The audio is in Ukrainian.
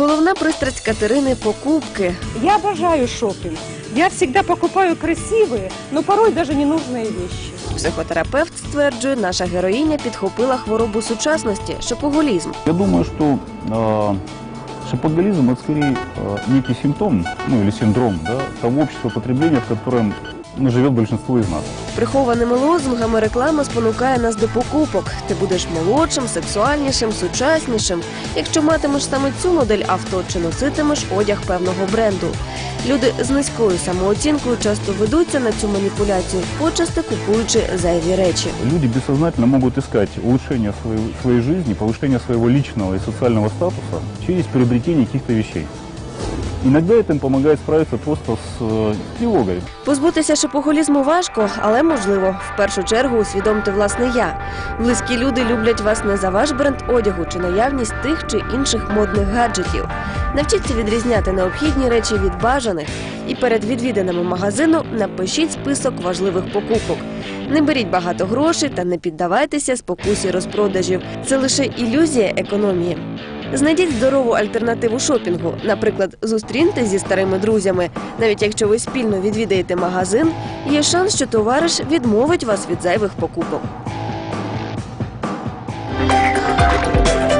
Головна пристрасть Катерини покупки. Я обожаю шопинг. Я всегда покупаю красивые, но порой даже ненужные вещи. Психотерапевт стверджує, наша героїня підхопила хворобу сучасності шопоголізм. Я думаю, что э, шопоголизм это скорее э, некий симптом, ну или синдром, да, того общества потребления, в котором ну, живет большинство из нас. Прихованими лозунгами реклама спонукає нас до покупок. Ти будеш молодшим, сексуальнішим, сучаснішим, якщо матимеш саме цю модель авто чи носитимеш одяг певного бренду. Люди з низькою самооцінкою часто ведуться на цю маніпуляцію, почасти купуючи зайві речі. Люди бессознательно могут искать улучшение своей, своей жизни, повышение своего личного и социального статуса через приобретение каких-то вещей. Иногда это допомагає справитися просто з тривогою. Позбутися шопоголізму важко, але можливо. В першу чергу усвідомте власне я. Близькі люди люблять вас не за ваш бренд одягу чи наявність тих чи інших модних гаджетів. Навчіться відрізняти необхідні речі від бажаних. І перед відвіданими магазину напишіть список важливих покупок. Не беріть багато грошей та не піддавайтеся спокусі розпродажів. Це лише ілюзія економії. Знайдіть здорову альтернативу шопінгу. Наприклад, зустріньтесь зі старими друзями. Навіть якщо ви спільно відвідаєте магазин, є шанс, що товариш відмовить вас від зайвих покупок.